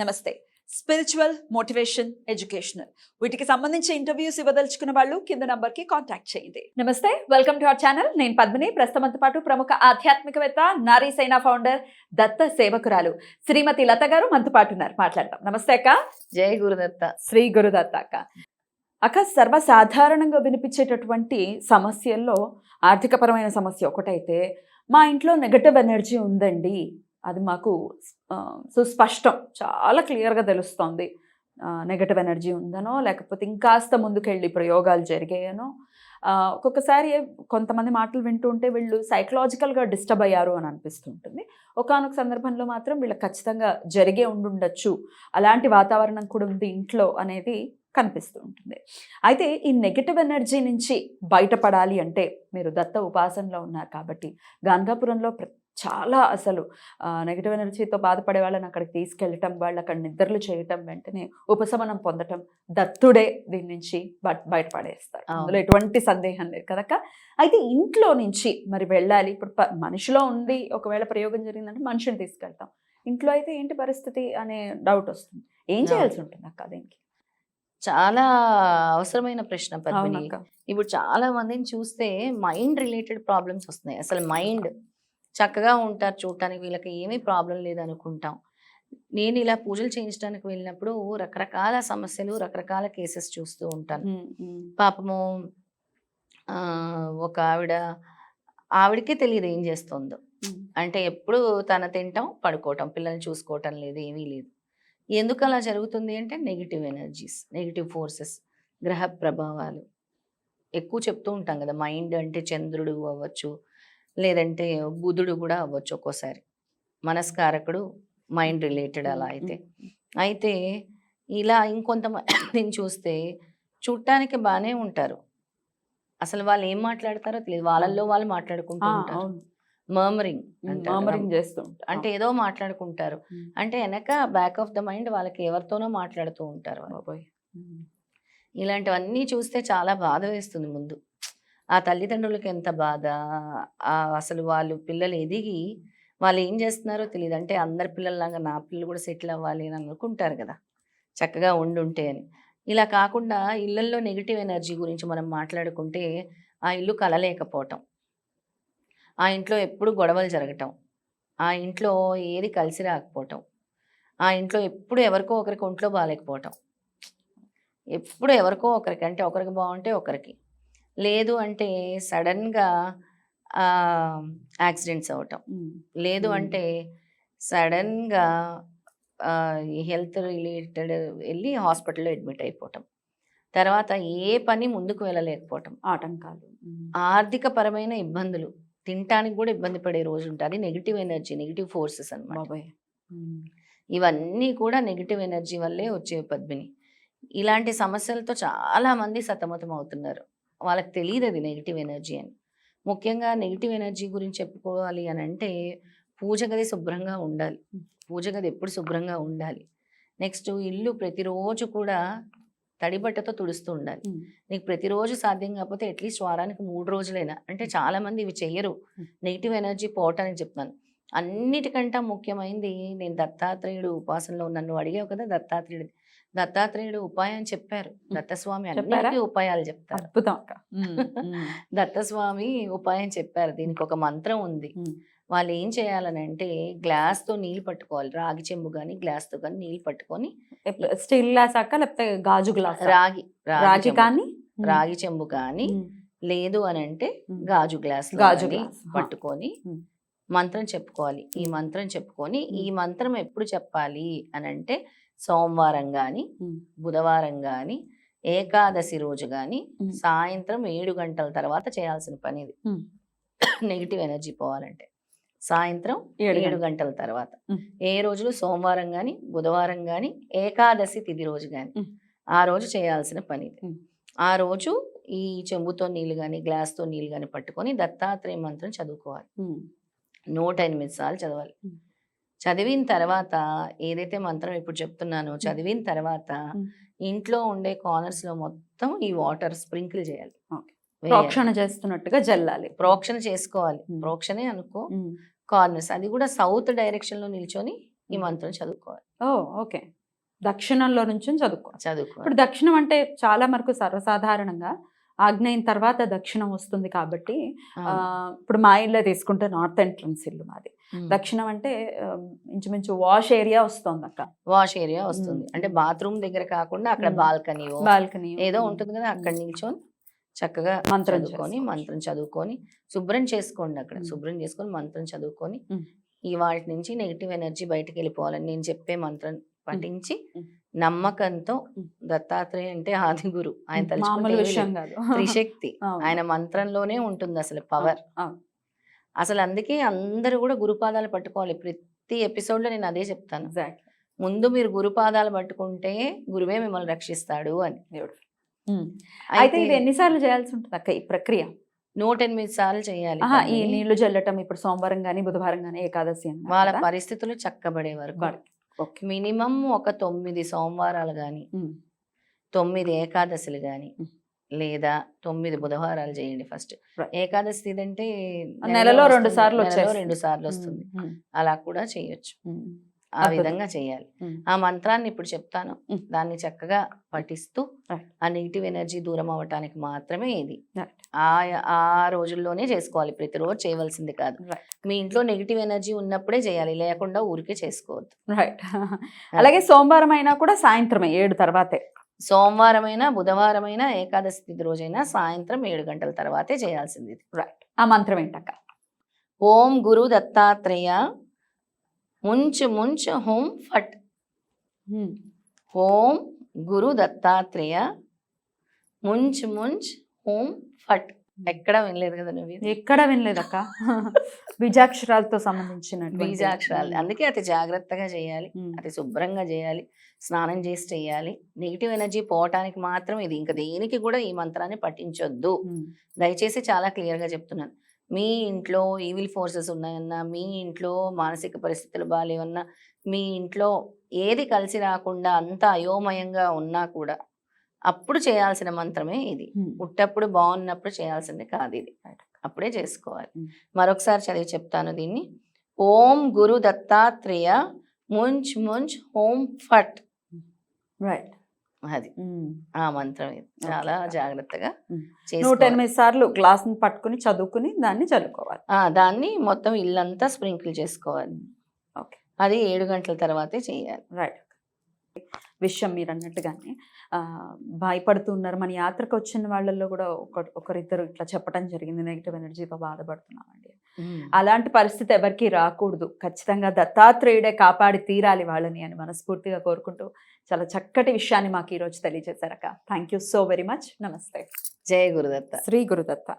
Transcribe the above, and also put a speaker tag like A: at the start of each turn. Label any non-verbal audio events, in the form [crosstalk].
A: నమస్తే. Spiritual motivation educational వీటికి సంబంధించి ఇంటర్వ్యూస్ ఇవ్వదలుచుకున్న వాళ్ళు కింద నంబర్కి కాంటాక్ట్ చేయండి. నమస్తే వెల్కమ్ టు అవర్ ఛానల్ నేను పద్మిని. ప్రస్తుతంతో పాటు ప్రముఖ ఆధ్యాత్మికవేత్త నారీ సేనా ఫౌండర్ దత్త సేవకురాలు శ్రీమతి లత గారు మనతో పాటు ఉన్నారు. మాట్లాడతాం నమస్తే అక్క.
B: జై గురుదత్త.
A: శ్రీ గురుదత్త అక్క. అక్క సర్వసాధారణంగా వినిపించేటటువంటి సమస్యల్లో ఆర్థికపరమైన సమస్య ఒకటైతే మా ఇంట్లో నెగటివ్ ఎనర్జీ ఉందండి. అది మాకు సుస్పష్టం చాలా క్లియర్గా తెలుస్తోంది. నెగటివ్ ఎనర్జీ ఉందనో లేకపోతే ఇంకాస్త ముందుకెళ్ళి ప్రయోగాలు జరిగాయనో ఒక్కొక్కసారి కొంతమంది మాటలు వింటూ ఉంటే వీళ్ళు సైకలాజికల్గా డిస్టర్బ్ అయ్యారు అని అనిపిస్తుంటుంది. ఒకనొక సందర్భంలో మాత్రం వీళ్ళకి ఖచ్చితంగా జరిగే ఉండుండొచ్చు అలాంటి వాతావరణం కూడా ఉంది ఇంట్లో అనేది కనిపిస్తూ ఉంటుంది అయితే ఈ నెగటివ్ ఎనర్జీ నుంచి బయటపడాలి అంటే మీరు దత్త ఉపాసనలో ఉన్నారు కాబట్టి గాంధాపురంలో చాలా అసలు నెగటివ్ ఎనర్జీతో బాధపడే వాళ్ళని అక్కడికి తీసుకెళ్ళటం వాళ్ళు అక్కడ నిద్రలు చేయటం వెంటనే ఉపశమనం పొందటం దత్తుడే దీని నుంచి
B: అవును.
A: అందులో ఎటువంటి సందేహం లేదు కదక్క అయితే ఇంట్లో నుంచి మరి వెళ్ళాలి. ఇప్పుడు మనిషిలో ఉంది ఒకవేళ ప్రయోగం జరిగిందంటే మనిషిని తీసుకెళ్తాం. ఇంట్లో అయితే ఏంటి పరిస్థితి అనే డౌట్ వస్తుంది. ఏం. చేయాల్సి ఉంటుంది అక్క దీనికి?
B: చాలా అవసరమైన ప్రశ్న పద్మిని. ఇప్పుడు చాలా మందిని చూస్తే మైండ్ రిలేటెడ్ ప్రాబ్లమ్స్ వస్తున్నాయి. అసలు మైండ్ చక్కగా ఉంటారు చూడటానికి. వీళ్ళకి ఏమీ ప్రాబ్లం లేదు అనుకుంటాం నేను ఇలా పూజలు చేయించడానికి వెళ్ళినప్పుడు రకరకాల సమస్యలు రకరకాల కేసెస్ చూస్తూ ఉంటాను. పాపము ఒక ఆవిడ ఆవిడకే తెలియదు ఏం చేస్తుందో. అంటే ఎప్పుడు తన తింటాం పడుకోవటం పిల్లల్ని చూసుకోవటం లేదు ఏమీ లేదు. ఎందుకు అలా జరుగుతుంది అంటే నెగిటివ్ ఎనర్జీస్ నెగిటివ్ ఫోర్సెస్ గ్రహ ప్రభావాలు. ఎక్కువ చెప్తూ ఉంటాం కదా మైండ్ అంటే చంద్రుడు అవ్వచ్చు లేదంటే బుధుడు కూడా అవ్వచ్చు ఒక్కోసారి. మనస్కారకుడు మైండ్ రిలేటెడ్ అలా అయితే. అయితే ఇలా ఇంకొంతమందిని [laughs] చూస్తే చూడటానికి బాగానే ఉంటారు. అసలు వాళ్ళు ఏం మాట్లాడతారో తెలియదు. వాళ్ళల్లో వాళ్ళు మాట్లాడుకుంటూ ఉంటారు. మర్మరింగ్
A: మామరింగ్ చేస్తూ ఉంటా
B: అంటే ఏదో మాట్లాడుకుంటారు. అంటే వెనక బ్యాక్ ఆఫ్ ద మైండ్ వాళ్ళకి ఎవరితోనో మాట్లాడుతూ ఉంటారు. ఇలాంటివన్నీ చూస్తే చాలా బాధ వేస్తుంది ముందు. ఆ తల్లిదండ్రులకి ఎంత బాధ? అసలు వాళ్ళు పిల్లలు ఎదిగి వాళ్ళు ఏం చేస్తున్నారో తెలియదు అంటే అందరి పిల్లల్లాగా నా పిల్లలు కూడా సెటిల్ అవ్వాలి అని అనుకుంటారు కదా! చక్కగా ఉండుంటే అని. ఇలా కాకుండా ఇళ్ళల్లో నెగిటివ్ ఎనర్జీ గురించి మనం మాట్లాడుకుంటే ఆ ఇల్లు కలలేకపోవటం. ఆ ఇంట్లో ఎప్పుడు గొడవలు జరగటం. ఆ ఇంట్లో ఏది కలిసి రాకపోవటం. ఆ ఇంట్లో ఎప్పుడు ఎవరికో ఒకరికి ఒంట్లో బాగాలేకపోవటం ఎప్పుడు ఎవరికో ఒకరికి అంటే ఒకరికి బాగుంటే ఒకరికి. లేదు అంటే సడన్గా యాక్సిడెంట్స్ అవ్వటం.
A: ఉమ్.
B: లేదు. అంటే సడన్గా హెల్త్ రిలేటెడ్ వెళ్ళి హాస్పిటల్లో అడ్మిట్ అయిపోవటం. తర్వాత ఏ పని ముందుకు వెళ్ళలేకపోవటం.
A: ఆటంకాలు.
B: ఆర్థిక పరమైన ఇబ్బందులు. తినటానికి కూడా ఇబ్బంది పడే రోజు ఉంటుంది. Negative energy negative forces
A: um.
B: ఇవన్నీ కూడా నెగిటివ్ ఎనర్జీ వల్లే వచ్చే పద్మిని. ఇలాంటి సమస్యలతో చాలా మంది సతమతం అవుతున్నారు వాళ్ళకి తెలియదు అది నెగిటివ్ ఎనర్జీ అని. ముఖ్యంగా నెగిటివ్ ఎనర్జీ గురించి చెప్పుకోవాలి అని అంటే పూజ గది శుభ్రంగా ఉండాలి. పూజ గది ఎప్పుడు శుభ్రంగా ఉండాలి. నెక్స్ట్ ఇల్లు ప్రతిరోజు కూడా తడిబట్టతో తుడుస్తూ ఉండాలి. నీకు ప్రతిరోజు సాధ్యం కాకపోతే అట్లీస్ట్ వారానికి మూడు రోజులైనా అంటే చాలా మంది ఇవి చెయ్యరు. నెగిటివ్ ఎనర్జీ పోవటానికి చెప్తున్నాను అన్నిటికంటే ముఖ్యమైనది నేను దత్తాత్రేయుడు ఉపాసనలో నన్ను అడిగావు కదా దత్తాత్రేయుడు దత్తాత్రేయుడు ఉపాయం చెప్పారు దత్తస్వామి? అన్నిటికీ ఉపాయాలు చెప్తారు
A: అద్భుతం. [laughs]
B: దత్తస్వామి ఉపాయం చెప్పారు దీనికి ఒక మంత్రం ఉంది. వాళ్ళు ఏం చేయాలని అంటే గ్లాస్తో నీళ్ళు పట్టుకోవాలి రాగి చెంబు కానీ గ్లాస్తో కానీ నీళ్ళు పట్టుకొని
A: స్టీల్ గ్లాస్ అక్క లేకపోతే గాజు గ్లాస్
B: రాగి
A: రాగి. కానీ.
B: రాగి చెంబు కానీ. లేదు అని అంటే. గాజు గ్లాస్
A: గాజు గ్లాస్.
B: పట్టుకొని. మంత్రం చెప్పుకోవాలి ఈ. మంత్రం చెప్పుకొని ఈ. మంత్రం ఎప్పుడు చెప్పాలి అని అంటే సోమవారం కానీ. బుధవారం కానీ ఏకాదశి రోజు కానీ. సాయంత్రం ఏడు గంటల తర్వాత చేయాల్సిన పని ఇది. నెగిటివ్ ఎనర్జీ పోవాలంటే సాయంత్రం
A: ఏడు గంటలు.
B: తర్వాత. ఏ రోజులు సోమవారం కానీ బుధవారం కానీ ఏకాదశి తిథి రోజు కానీ. ఆ రోజు చేయాల్సిన పని ఇది. ఆ రోజు ఈ చెంబుతో నీళ్ళు కానీ గ్లాస్తో నీళ్ళు కానీ పట్టుకొని దత్తాత్రేయ మంత్రం చదువుకోవాలి. నూట ఎనిమిది సార్లు చదవాలి. చదివిన తర్వాత ఏదైతే మంత్రం ఇప్పుడు చెప్తున్నానో చదివిన తర్వాత. ఇంట్లో ఉండే కార్నర్స్లో మొత్తం ఈ వాటర్ స్ప్రింకిల్ చేయాలి.
A: ప్రోక్షణ చేస్తున్నట్టుగా జల్లాలి
B: ప్రోక్షణ చేసుకోవాలి. ప్రోక్షణే అనుకో. కార్నర్స్ అది కూడా సౌత్ డైరెక్షన్లో నిల్చొని ఈ మంత్రం చదువుకోవాలి
A: ఓ ఓకే దక్షిణంలో నుంచి చదువుకోవాలి
B: చదువుకోవాలి
A: ఇప్పుడు దక్షిణం అంటే చాలా వరకు సర్వసాధారణంగా ఆగ్నేయం తర్వాత దక్షిణం వస్తుంది కాబట్టి. ఇప్పుడు మా ఇల్లే తీసుకుంటే నార్త్ ఎంట్రన్స్ ఇల్లు మాది. దక్షిణం అంటే ఇంచుమించు వాష్ ఏరియా వస్తుంది అక్క
B: వాష్ ఏరియా వస్తుంది. అంటే బాత్రూమ్ దగ్గర కాకుండా అక్కడ. బాల్కనీ
A: బాల్కనీ
B: ఏదో ఉంటుంది కదా అక్కడ నిల్చొని చక్కగా
A: మంత్రం
B: చదువుకొని. మంత్రం చదువుకొని శుభ్రం చేసుకోండి అక్కడ. శుభ్రం చేసుకొని మంత్రం చదువుకొని. ఈ వాటి నుంచి నెగిటివ్ ఎనర్జీ బయటకు వెళ్ళిపోవాలని నేను చెప్పే మంత్రం పఠించి. నమ్మకంతో. దత్తాత్రేయ అంటే ఆది గురు ఆయన తలుచుకుంటే త్రిశక్తి. [laughs] ఆయన మంత్రంలోనే ఉంటుంది అసలు పవర్. అసలు అందుకే అందరూ కూడా గురుపాదాలు పట్టుకోవాలి ప్రతి ఎపిసోడ్లో నేను అదే చెప్తాను. ముందు మీరు గురుపాదాలు పట్టుకుంటే గురువే మిమ్మల్ని రక్షిస్తాడు అని.
A: అయితే ఇది ఎన్నిసార్లు చేయాల్సి ఉంటుంది అక్క ఈ ప్రక్రియ
B: నూట ఎనిమిది సార్లు చేయాలి
A: ఈ. నీళ్ళు జల్లటం ఇప్పుడు సోమవారం గానీ బుధవారం గానీ ఏకాదశి
B: వాళ్ళ? పరిస్థితులు చక్కబడే వరకు. మినిమం ఒక తొమ్మిది సోమవారాలు గాని
A: ఉమ్.
B: తొమ్మిది ఏకాదశులు గాని
A: ఉమ్.
B: లేదా తొమ్మిది బుధవారాలు చేయండి ఫస్ట్. ఏకాదశి ఇదంటే
A: నెలలో రెండు. సార్లు.
B: రెండు సార్లు వస్తుంది. అలా కూడా చేయొచ్చు. ఆ. విధంగా చేయాలి. ఆ మంత్రాన్ని ఇప్పుడు చెప్తాను. దాన్ని చక్కగా పఠిస్తూ. ఆ నెగిటివ్ ఎనర్జీ దూరం అవ్వటానికి మాత్రమే ఇది. ఆ ఆ రోజుల్లోనే చేసుకోవాలి ప్రతిరోజు చేయవలసింది కాదు. మీ ఇంట్లో నెగిటివ్ ఎనర్జీ ఉన్నప్పుడే చేయాలి లేకుండా ఊరికే చేసుకోవద్దు
A: రైట్ అలాగే సోమవారం అయినా కూడా సాయంత్రమే ఏడు తర్వాతే
B: సోమవారమైనా బుధవారమైనా ఏకాదశి తిథి రోజైనా సాయంత్రం ఏడు గంటల తర్వాతే చేయాల్సింది.
A: రైట్ ఆ మంత్రం ఏంటక్క?
B: ఓం గురు దత్తాత్రేయ ముంచు ముంచు హోం ఫట్. ఓం గురు దత్తాత్రేయ ముంచ్ ముంచ్ హోం ఫట్. ఎక్కడ వినలేదు కదా నువ్వు?
A: ఎక్కడ వినలేదక్క. [laughs] బీజాక్షరాలతో సంబంధించిన
B: బీజాక్షరాలు. అందుకే అతి జాగ్రత్తగా చేయాలి. అతి శుభ్రంగా చేయాలి. స్నానం చేసి చేయాలి. నెగిటివ్ ఎనర్జీ పోవటానికి మాత్రం ఇది ఇంకా దేనికి కూడా ఈ మంత్రాన్ని పఠించొద్దు. దయచేసి చాలా క్లియర్గా చెప్తున్నాను. మీ ఇంట్లో ఈవిల్ ఫోర్సెస్ ఉన్నాయన్నా మీ ఇంట్లో మానసిక పరిస్థితులు బాగాలేవన్నా మీ ఇంట్లో ఏది కలిసి రాకుండా అంత అయోమయంగా ఉన్నా కూడా అప్పుడు చేయాల్సిన మంత్రమే ఇది. పుట్టప్పుడు బాగున్నప్పుడు చేయాల్సింది కాదు ఇది. అప్పుడే చేసుకోవాలి. మరొకసారి చదివి చెప్తాను దీన్ని. ఓం గురు దత్తాత్రేయ ముంచ్ ముంచ్ హోం ఫట్.
A: రైట్
B: అది. ఆ మంత్రం ఇది. చాలా. జాగ్రత్తగా
A: Mm. నూట ఎనిమిది సార్లు గ్లాస్ పట్టుకుని చదువుకుని దాన్ని చదువుకోవాలి.
B: దాన్ని మొత్తం ఇల్లంతా స్ప్రింకిల్ చేసుకోవాలి.
A: ఓకే
B: అది ఏడు గంటల తర్వాతే చేయాలి.
A: రైట్ విషయం మీరు అన్నట్టుగానే ఆ, భయపడుతున్నారు. మన యాత్రకు వచ్చిన వాళ్ళల్లో కూడా ఒక ఒకరిద్దరు ఇట్లా చెప్పడం జరిగింది. నెగిటివ్ ఎనర్జీతో బాధపడుతున్నామండి. అలాంటి పరిస్థితి ఎవరికి రాకూడదు. ఖచ్చితంగా దత్తాత్రేయుడే కాపాడి తీరాలి వాళ్ళని అని మనస్ఫూర్తిగా కోరుకుంటూ చాలా చక్కటి విషయాన్ని మాకు ఈరోజు తెలియజేశారక్క. Thank you so very much నమస్తే.
B: జయ గురుదత్త.
A: శ్రీ గురుదత్త.